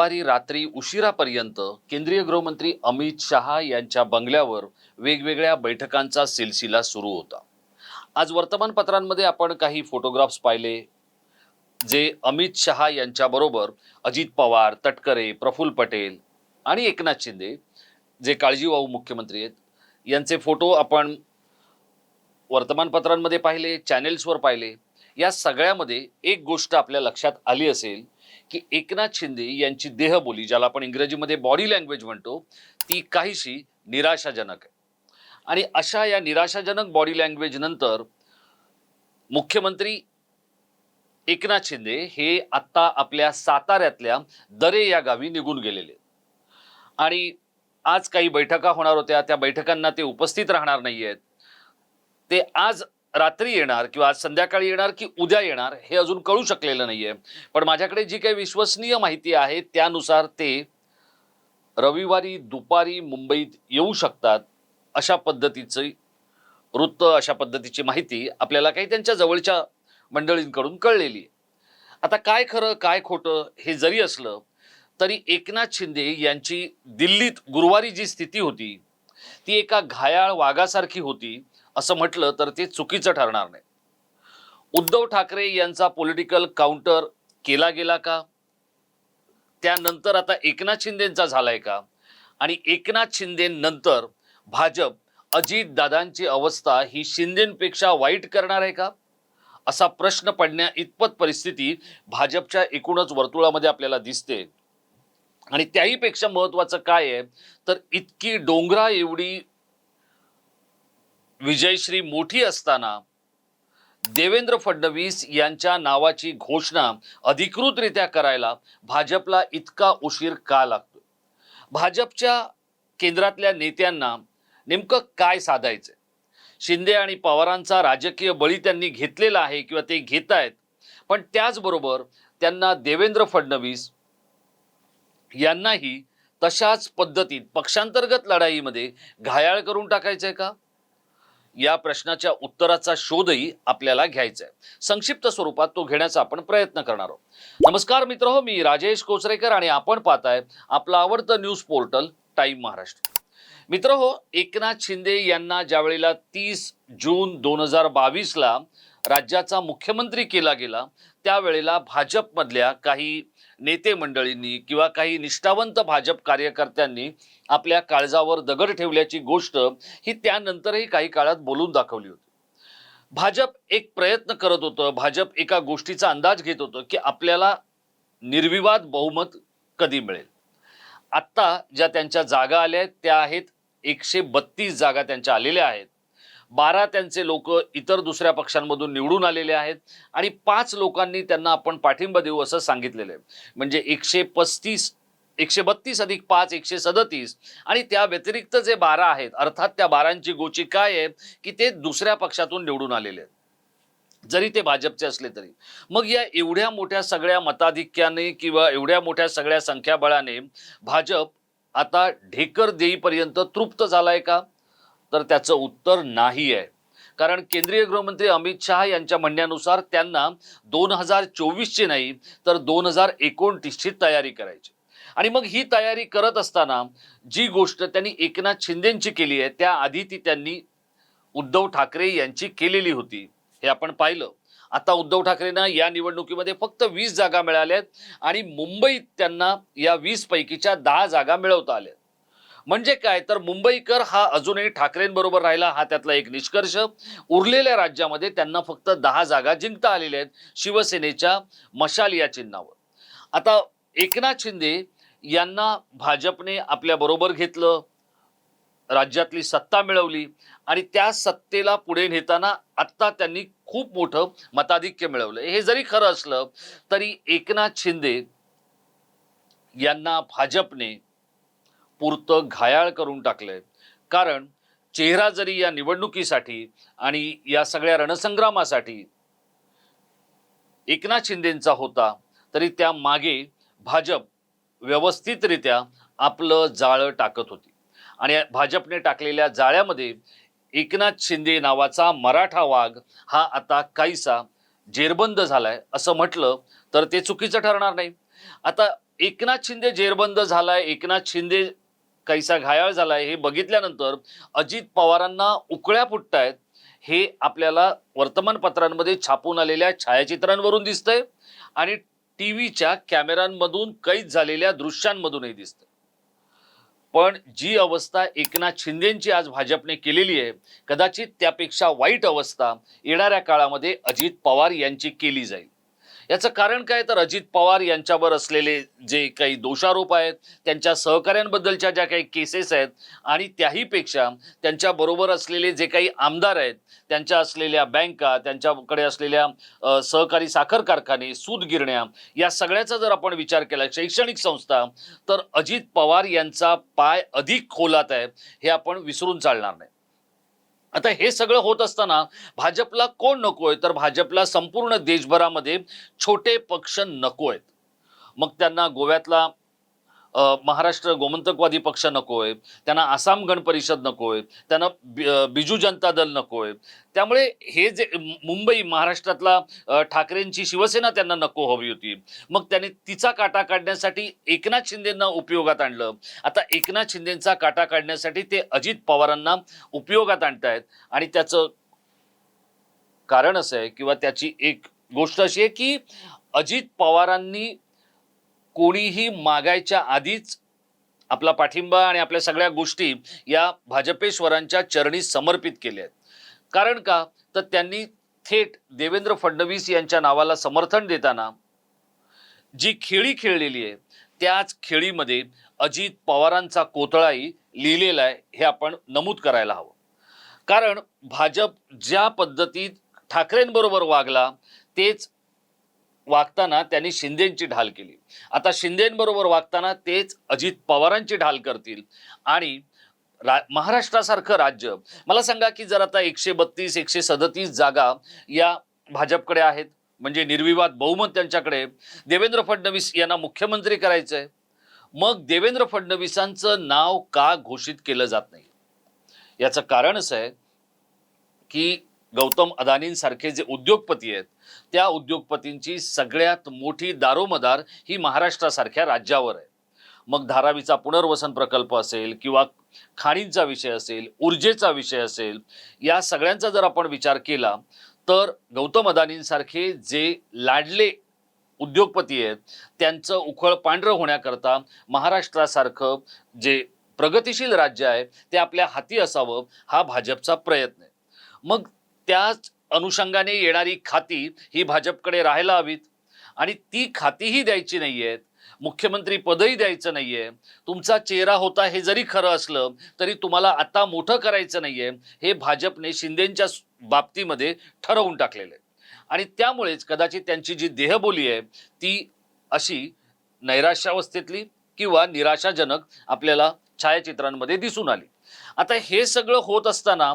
गुरुवारी रात्री उशिरापर्यंत केंद्रीय गृहमंत्री अमित शहा यांच्या बंगल्यावर वेगवेगळ्या बैठकांचा सिलसिला सुरू होता. आज वर्तमानपत्रांमध्ये आपण काही फोटोग्राफ्स पाहिले जे अमित शहा यांच्याबरोबर अजित पवार तटकरे प्रफुल्ल पटेल आणि एकनाथ शिंदे जे काळजीवाहू मुख्यमंत्री आहेत यांचे फोटो आपण वर्तमानपत्रांमध्ये पाहिले चॅनेल्सवर पाहिले. या सगळ्यामध्ये एक गोष्ट आपल्या लक्षात आली असेल की एकनाथ शिंदे यांची देहबोली ज्याला आपण इंग्रजीमध्ये बॉडी लँग्वेज म्हणतो ती काहीशी निराशाजनक आहे. आणि अशा या निराशाजनक बॉडी लँग्वेज नंतर मुख्यमंत्री एकनाथ शिंदे हे आत्ता आपल्या साताऱ्यातल्या दरे या गावी निघून गेलेले. आणि आज काही बैठका होणार होत्या त्या बैठकांना ते उपस्थित राहणार नाही आहेत ते आज रात्री येणार किंवा आज संध्याकाळी येणार की उद्या येणार हे अजून कळू शकलेलं नाहीये. पण माझ्याकडे जी काही विश्वसनीय माहिती आहे त्यानुसार ते रविवारी दुपारी मुंबईत येऊ शकतात अशा पद्धतीचं वृत्त अशा पद्धतीची माहिती आपल्याला काही त्यांच्या जवळच्या मंडळींकडून कळलेली आहे. आता काय खरं काय खोटं हे जरी असलं तरी एकनाथ शिंदे यांची दिल्लीत गुरुवारी जी स्थिती होती ती एका घायाळ वाघासारखी होती. असं म्हटलं तर ते चुकीचं ठरणार नाही. उद्धव ठाकरे यांचा पॉलिटिकल काउंटर केला गेला का? त्यानंतर आता एकनाथ शिंदेचा झालाय का? आणि एकनाथ शिंदे नंतर भाजप अजित दादांची अवस्था ही शिंदेपेक्षा वाईट करणार आहे का? असा प्रश्न पडण्या इतपत परिस्थिती भाजपच्या एकूणच वर्तुळामध्ये आपल्याला दिसते. आणि त्याहीपेक्षा महत्वाचं काय आहे? तर इतकी डोंगरा एवढी विजयश्री मोठी असताना देवेंद्र फडणवीस यांच्या नावाची घोषणा अधिकृतरित्या करायला भाजपला इतका उशीर का लागतो भाजपच्या केंद्रातल्या नेत्यांना नेमकं काय साधायचं शिंदे आणि पवारांचा राजकीय बळी त्यांनी घेतलेला आहे किंवा ते घेत आहेत पण त्याचबरोबर त्यांना देवेंद्र फडणवीस यांनाही तशाच पद्धतीत पक्षांतर्गत लढाईमध्ये घायाळ करून टाकायचं आहे का? या प्रश्नाच्या उत्तराचा शोधही आपल्याला घ्यायचा आहे. संक्षिप्त स्वरूपात तो घेण्याचा आपण प्रयत्न करणार आहोत. नमस्कार मित्र हो मी राजेश कोचरेकर आणि आपण पाहताय आपलं आवडतं न्यूज पोर्टल टाइम महाराष्ट्र. मित्र हो एकनाथ शिंदे यांना ज्या वेळेला तीस जून दोन हजार बावीसला राज्याचा मुख्यमंत्री केला गेला त्यावेळेला भाजपमधल्या काही नेते मंडळींनी किंवा काही निष्ठावंत भाजप कार्यकर्त्यांनी आपल्या काळजावर दगड ठेवल्याची गोष्ट ही त्यानंतरही काही काळात बोलून दाखवली होती. भाजप एक प्रयत्न करत होतं भाजप एका गोष्टीचा अंदाज घेत होतं की आपल्याला निर्विवाद बहुमत कधी मिळेल. आत्ता ज्या त्यांच्या जागा आल्या आहेत त्या आहेत एकशे बत्तीस जागा त्यांच्या आलेल्या आहेत. बारा त्यांचे लोक इतर दुसऱ्या पक्षांमधून निवडून आलेले आहेत आणि पाच लोकांनी त्यांना आपण पाठिंबा देऊ असं सांगितलेलं आहे. म्हणजे एकशे पस्तीस एकशे बत्तीस अधिक पाच एकशे सदतीस. आणि त्या व्यतिरिक्त जे बारा आहेत अर्थात त्या बारांची गोची काय आहे की ते दुसऱ्या पक्षातून निवडून आलेले आहेत. जरी ते भाजपचे असले तरी. मग या एवढ्या मोठ्या सगळ्या मताधिक्याने किंवा एवढ्या मोठ्या सगळ्या संख्याबळाने भाजप आता ढेकर देईपर्यंत तृप्त झालाय का? तर त्याचं उत्तर नाही आहे कारण केंद्रीय गृहमंत्री अमित शहा यांच्या म्हणण्यानुसार त्यांना दोन हजार चोवीसची नाही तर दोन हजार एकोणतीसची तयारी करायची. आणि मग ही तयारी करत असताना जी गोष्ट त्यांनी एकनाथ शिंदेची केली आहे त्याआधी ती त्यांनी उद्धव ठाकरे यांची केलेली होती. हे आपण पाहिलं. आता उद्धव ठाकरेंना या निवडणुकीमध्ये फक्त वीस जागा मिळाल्या आहेत आणि मुंबईत त्यांना या वीस पैकीच्या दहा जागा मिळवता आल्या म्हणजे काय? तर मुंबईकर हा अजूनही ठाकरेंबरोबर राहिला हा त्यातला एक निष्कर्ष. उरलेल्या राज्यामध्ये त्यांना फक्त दहा जागा जिंकता आलेल्या आहेत शिवसेनेच्या मशाल या चिन्हावर. आता एकनाथ शिंदे यांना भाजपने आपल्या बरोबर घेतलं राज्यातली सत्ता मिळवली आणि त्या सत्तेला पुढे नेताना आत्ता त्यांनी खूप मोठं मताधिक्य मिळवलं. हे जरी खरं असलं तरी एकनाथ शिंदे यांना भाजपने पुरतं घायाळ करून टाकलंय. कारण चेहरा जरी या निवडणुकीसाठी आणि या सगळ्या रणसंग्रामासाठी एकनाथ शिंदेचा होता तरी त्या मागे भाजप व्यवस्थितरित्या आपलं जाळं टाकत होती. आणि भाजपने टाकलेल्या जाळ्यामध्ये एकनाथ शिंदे नावाचा मराठा वाघ हा आता काहीसा जेरबंद झालाय असं म्हटलं तर ते चुकीचं ठरणार नाही. आता एकनाथ शिंदे जेरबंद झालाय एकनाथ शिंदे काहीसा घायाळ झालाय हे बघितल्यानंतर अजित पवारांना उकळ्या फुटतायत. हे आपल्याला वर्तमानपत्रांमध्ये छापून आलेल्या छायाचित्रांवरून दिसतंय आणि टी व्हीच्या कॅमेऱ्यांमधून कैद झालेल्या दृश्यांमधूनही दिसतंय. पण जी अवस्था एकनाथ शिंदेची आज भाजपने केलेली आहे कदाचित त्यापेक्षा वाईट अवस्था येणाऱ्या काळामध्ये अजित पवार यांची केली जाईल. याचं कारण काय? तर अजित पवार यांच्यावर असलेले जे काही दोषारोप आहेत त्यांच्या सहकाऱ्यांबद्दलच्या ज्या काही केसेस आहेत आणि त्याहीपेक्षा त्यांच्याबरोबर असलेले जे काही आमदार आहेत त्यांच्या असलेल्या बँका त्यांच्याकडे असलेल्या सहकारी साखर कारखाने सूतगिरण्या या सगळ्याचा जर आपण विचार केला शैक्षणिक संस्था तर अजित पवार यांचा पाय अधिक खोलात आहे हे आपण विसरून चालणार नाही. आता हे सगळं होत असताना भाजपला कोण नकोय? तर भाजपला संपूर्ण देशभरामध्ये छोटे पक्ष नको आहेत मग त्यांना गोव्यातला महाराष्ट्र गोमंतकवादी पक्ष नकोय त्यांना आसाम गण परिषद नकोय त्यांना बिजू जनता दल नकोय. त्यामुळे हे जे मुंबई महाराष्ट्रातला ठाकरेंची शिवसेना त्यांना नको हवी होती. मग त्याने तिचा काटा काढण्यासाठी एकनाथ शिंदेंना उपयोगात आणलं. आता एकनाथ शिंदेचा काटा काढण्यासाठी ते अजित पवारांना उपयोगात आणतायत. आणि त्याचं कारण असं आहे किंवा त्याची एक गोष्ट अशी आहे की अजित पवारांनी कोणीही मागायच्या आधीच आपला पाठिंबा आणि आपल्या सगळ्या गोष्टी या भाजपेश्वरांच्या चरणी समर्पित केल्या आहेत. कारण का? तर त्यांनी थेट देवेंद्र फडणवीस यांच्या नावाला समर्थन देताना जी खेळी खेळलेली आहे त्याच खेळीमध्ये अजित पवारांचा कोतळाही लिहिलेला आहे हे आपण नमूद करायला हवं. कारण भाजप ज्या पद्धतीत ठाकरेंबरोबर वागला तेच वागताना त्यांनी शिंदेची ढाल केली. आता शिंदेबरोबर वागताना तेच अजित पवारांची ढाल करतील. आणि रा महाराष्ट्रासारखं राज्य मला सांगा की जर आता एकशे बत्तीस एकशे सदतीस जागा या भाजपकडे आहेत म्हणजे निर्विवाद बहुमत त्यांच्याकडे देवेंद्र फडणवीस यांना मुख्यमंत्री करायचं आहे मग देवेंद्र फडणवीसांचं नाव का घोषित केलं जात नाही? याचं कारण असं आहे की गौतम अदानींसारखे जे उद्योगपती आहेत त्या उद्योगपतींची सगळ्यात मोठी दारोमदार ही महाराष्ट्रासारख्या राज्यावर आहे. मग धारावीचा पुनर्वसन प्रकल्प असेल किंवा खाणींचा विषय असेल ऊर्जेचा विषय असेल या सगळ्यांचा जर आपण विचार केला तर गौतम अदानींसारखे जे लाडले उद्योगपती आहेत त्यांचं उखळ पांढरं होण्याकरता महाराष्ट्रासारखं जे प्रगतिशील राज्य आहे ते आपल्या हाती असावं हा भाजपचा प्रयत्न आहे. मग त्याच अनुषंगाने येणारी खाती ही भाजपकडे राहायला हवीत. आणि ती खातीही द्यायची नाही आहेत मुख्यमंत्री पदही द्यायचं नाहीये. तुमचा चेहरा होता हे जरी खरं असलं तरी तुम्हाला आता मोठं करायचं नाहीये हे भाजपने शिंदेच्या बाबतीमध्ये ठरवून टाकलेलं आहे. आणि त्यामुळेच कदाचित त्यांची जी देहबोली आहे ती अशी नैराश्यावस्थेतली किंवा निराशाजनक आपल्याला छायाचित्रांमध्ये दिसून आली. आता हे सगळं होत असताना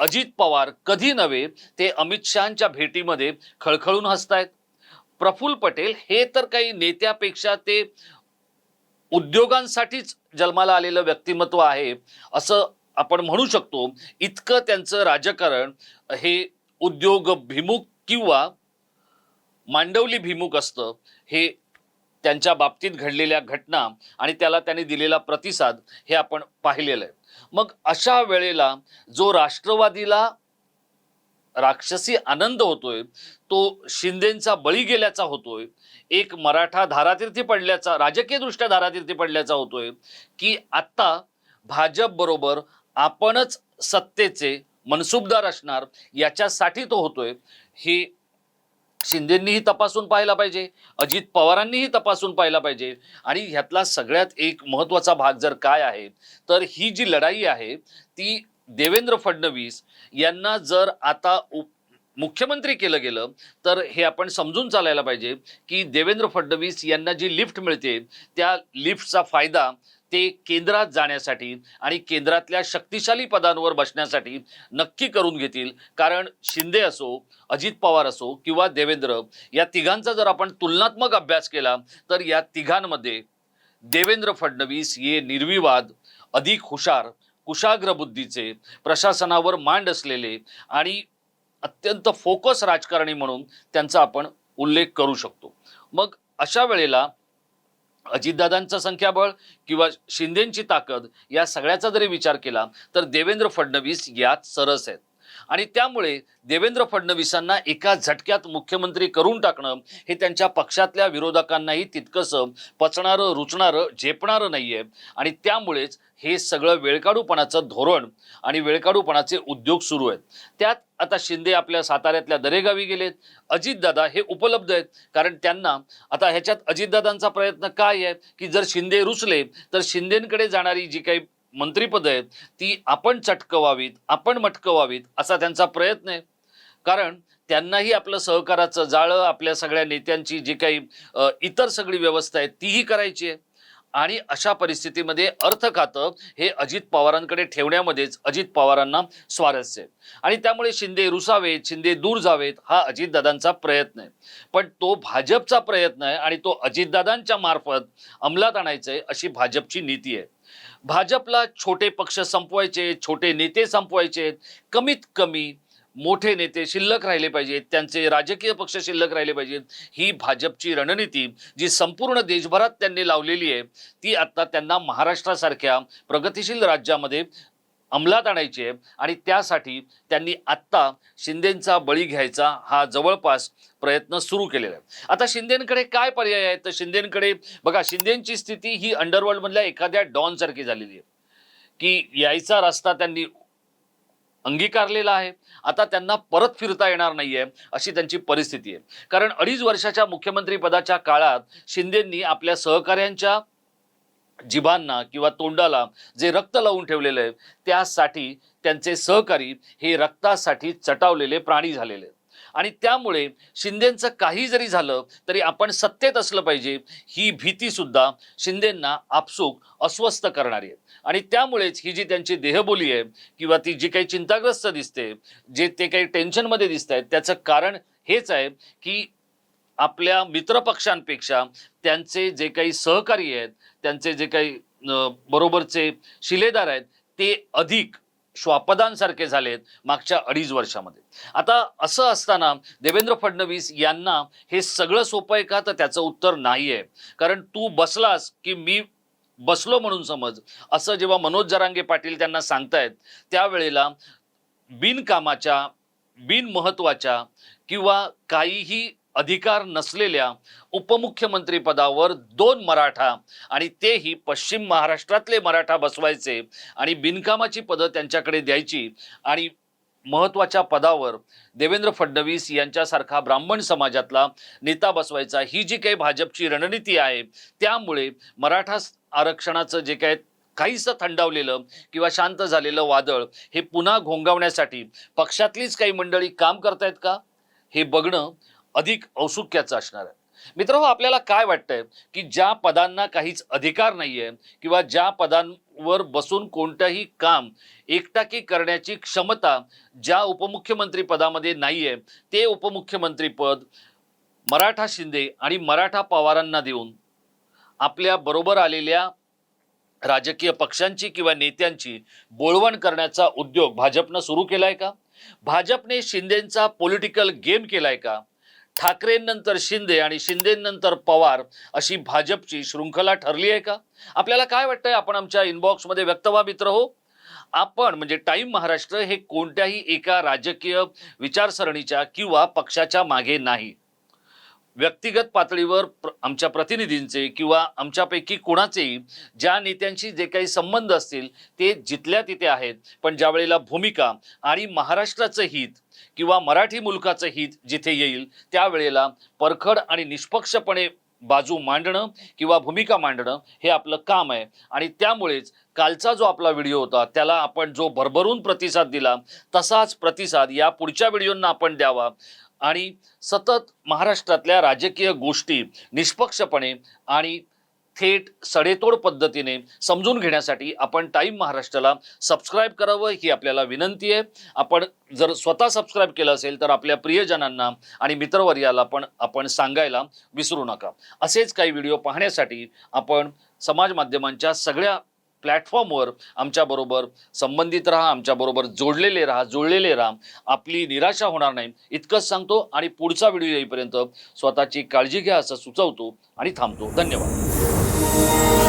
अजित पवार कधी नव्हे ते अमित शहाच्या भेटीमध्ये खळखळून हसतायत. प्रफुल्ल पटेल हे तर काही नेत्यापेक्षा ते उद्योगांसाठीच जन्माला आलेलं व्यक्तिमत्व आहे असं आपण म्हणू शकतो. इतकं त्यांचं राजकारण हे उद्योगभिमुख किंवा मांडवली भिमुख असतं हे त्यांच्या बाबतीत घडलेल्या घटना आणि त्याला त्यांनी दिलेला प्रतिसाद हे आपण पाहिलेलं आहे. मग अशा वेळेला जो राष्ट्रवादीला राक्षसी आनंद होतोय तो शिंदेचा बळी गेल्याचा होतोय एक मराठा धारातीर्थी पडल्याचा राजकीय दृष्ट्या धारातीर्थी पडल्याचा होतोय की आत्ता भाजप बरोबर आपणच सत्तेचे मनसुबदार असणार याच्यासाठी तो होतोय हे शिंदेंनीही तपासून पाहायला पाहिजे अजित पवारांनीही तपासून पाहायला पाहिजे. आणि ह्यातला सगळ्यात एक महत्त्वाचा भाग जर काय आहे तर ही जी लढाई आहे ती देवेंद्र फडणवीस यांना जर आता उप मुख्यमंत्री केलं गेलं तर हे आपण समजून चालायला पाहिजे की देवेंद्र फडणवीस यांना जी लिफ्ट मिळते त्या लिफ्टचा फायदा ते केंद्रात जाण्यासाठी आणि केंद्रातल्या शक्तिशाली पदांवर बसण्यासाठी नक्की करून घेतील. कारण शिंदे असो अजित पवार असो किंवा देवेंद्र या तिघांचा जर आपण तुलनात्मक अभ्यास केला तर या तिघांमध्ये देवेंद्र फडणवीस हे निर्विवाद अधिक हुशार कुशाग्र बुद्धीचे प्रशासनावर मांड असलेले आणि अत्यंत फोकस राजकारणी म्हणून त्यांचा आपण उल्लेख करू शकतो. मग अशा वेळेला अजितदादांचं संख्याबळ किंवा शिंदेची ताकद या सगळ्याचा जरी विचार केला तर देवेंद्र फडणवीस यात सरस आहेत. आणि त्यामुळे देवेंद्र फडणवीसांना एका झटक्यात मुख्यमंत्री करून टाकणं हे त्यांच्या पक्षातल्या विरोधकांनाही तितकंसं पचणारं रुचणारं झेपणारं नाही आहे आणि त्यामुळेच हे सगळं वेळकाडूपणाचं धोरण आणि वेळकाडूपणाचे उद्योग सुरू आहेत. त्यात आता शिंदे आपल्या साताऱ्यातल्या दरेगावी गेलेत. अजितदादा हे उपलब्ध आहेत. कारण त्यांना आता ह्याच्यात अजितदादांचा प्रयत्न काय आहे? की जर शिंदे रुचले तर शिंदेंकडे जाणारी जी काही मंत्रीपद आहेत ती आपण चटकवावीत आपण मटकवावीत असा त्यांचा प्रयत्न आहे. कारण त्यांनाही आपलं सहकाराचं जाळं आपल्या सगळ्या नेत्यांची जी काही इतर सगळी व्यवस्था आहे तीही करायची आहे. आणि अशा परिस्थितीमध्ये अर्थ खातं हे अजित पवारांकडे ठेवण्यामध्येच अजित पवारांना स्वारस्य आहे. आणि त्यामुळे शिंदे रुसावेत शिंदे दूर जावेत हा अजितदादांचा प्रयत्न आहे. पण तो भाजपचा प्रयत्न आहे आणि तो अजितदादांच्या मार्फत अंमलात आणायचा आहे अशी भाजपची नीती आहे. भाजपला छोटे पक्ष संपवायचे छोटे नेते संपवायचे कमीत कमी मोठे नेते शिल्लक राहिले पाहिजेत त्यांचे राजकीय पक्ष शिल्लक राहिले पाहिजेत ही भाजपची रणनीती जी संपूर्ण देशभरात त्यांनी लावलेली आहे ती आता त्यांना महाराष्ट्रासारख्या प्रगतिशील राज्यामध्ये अंमलात आणायची आहे आणि त्यासाठी त्यांनी आत्ता शिंदेंचा बळी घ्यायचा हा जवळपास प्रयत्न सुरू केलेला आहे. आता शिंदेकडे काय पर्याय आहेत? तर शिंदेकडे बघा शिंदेची स्थिती ही अंडरवर्ल्डमधल्या एखाद्या डॉनसारखी झालेली आहे. की यायचा रस्ता त्यांनी अंगीकारलेला आहे. आता त्यांना परत फिरता येणार नाही आहे अशी त्यांची परिस्थिती आहे. कारण अडीच वर्षाच्या मुख्यमंत्रीपदाच्या काळात शिंदेंनी आपल्या सहकाऱ्यांच्या जिभांना किंवा तोंडाला जे रक्त लावून ठेवलेलं आहे त्यासाठी त्यांचे सहकारी हे रक्तासाठी चटावलेले प्राणी झालेले आहेत. आणि त्यामुळे शिंदेचं काही जरी झालं तरी आपण सत्तेत असलं पाहिजे ही भीती सुद्धा शिंदेंना आपसूक अस्वस्थ करणारी आहे. आणि त्यामुळेच ही जी त्यांची देहबोली आहे किंवा ती जी काही चिंताग्रस्त दिसते जे ते काही टेन्शनमध्ये दिसत आहेत त्याचं कारण हेच आहे की आपल्या मित्रपक्षांपेक्षा त्यांचे जे काही सहकारी आहेत त्यांचे जे काही बरोबरचे शिलेदार आहेत ते अधिक श्वापदांसारखे झालेत मागच्या अडीच वर्षामध्ये. आता असं असताना देवेंद्र फडणवीस यांना हे सगळं सोपं आहे का? तर त्याचं उत्तर नाही आहे कारण तू बसलास की मी बसलो म्हणून समज. असं जेव्हा मनोज जरांगे पाटील त्यांना सांगतायत त्यावेळेला बिनकामाच्या बिनमहत्वाच्या किंवा काहीही अधिकार नसलेल्या उपमुख्यमंत्री पदावर दोन मराठा आणि तेही पश्चिम महाराष्ट्रातले मराठा बसवायचे आणि बिनकामाची पदं त्यांच्याकडे द्यायची आणि महत्त्वाच्या पदावर देवेंद्र फडणवीस यांच्यासारखा ब्राह्मण समाजातला नेता बसवायचा. ही जी काही भाजपची रणनीती आहे त्यामुळे मराठा आरक्षणाचं जे काय काहीसं थंडावलेलं किंवा शांत झालेलं वादळ हे पुन्हा घोंगावण्यासाठी पक्षातलीच काही मंडळी काम करतायत का? हे बघणं अधिक औत्सुक्याचं असणार आहे. मित्र आपल्याला काय वाटतंय की ज्या पदांना काहीच अधिकार नाहीये किंवा ज्या पदांवर बसून कोणतंही काम एकटाकी करण्याची क्षमता ज्या उपमुख्यमंत्री पदामध्ये नाहीये ते उपमुख्यमंत्री पद मराठा शिंदे आणि मराठा पवारांना देऊन आपल्या बरोबर आलेल्या राजकीय पक्षांची किंवा नेत्यांची बोळवण करण्याचा उद्योग भाजपनं सुरू केलाय का? भाजपने शिंदेचा पॉलिटिकल गेम केलाय का? ठाकरेंनंतर शिंदे आणि शिंदेनंतर पवार अशी भाजपची शृंखला ठरली आहे का? आपल्याला काय वाटतंय? आपण आमच्या इनबॉक्समध्ये व्यक्त व्हा मित्र हो. आपण म्हणजे टाईम महाराष्ट्र हे कोणत्याही एका राजकीय विचारसरणीच्या किंवा पक्षाच्या मागे नाही. व्यक्तिगत पातळीवर प्र- आमच्या प्रतिनिधींचे किंवा आमच्यापैकी कोणाचेही ज्या नेत्यांशी जे काही संबंध असतील ते जिथल्या तिथे आहेत. पण ज्यावेळेला भूमिका आणि महाराष्ट्राचं हित किंवा मराठी मुलकाचं हित जिथे येईल त्यावेळेला परखड आणि निष्पक्षपणे बाजू मांडणं किंवा भूमिका मांडणं हे आपलं काम आहे. आणि त्यामुळेच कालचा जो आपला व्हिडिओ होता त्याला आपण जो भरभरून प्रतिसाद दिला तसाच प्रतिसाद या पुढच्या व्हिडिओंना आपण द्यावा. आणि सतत महाराष्ट्रातल्या राजकीय गोष्टी निष्पक्षपणे आणि थेट सडेतोड पद्धतीने समजून घेण्यासाठी आपण टाईम महाराष्ट्राला सबस्क्राईब करावं ही आपल्याला विनंती आहे. आपण जर स्वतः सबस्क्राईब केलं असेल तर आपल्या प्रियजनांना आणि मित्रवर्याला पण आपण सांगायला विसरू नका. असेच काही व्हिडिओ पाहण्यासाठी आपण समाज माध्यमांच्या सगळ्या प्लॅटफॉर्मवर आमच्याबरोबर संबंधित राहा आमच्याबरोबर जोडलेले राहा जुळलेले राहा. आपली निराशा होणार नाही. इतकंच सांगतो आणि पुढचा व्हिडिओ येईपर्यंत स्वतःची काळजी घ्या असं सुचवतो आणि थांबतो. धन्यवाद. आहे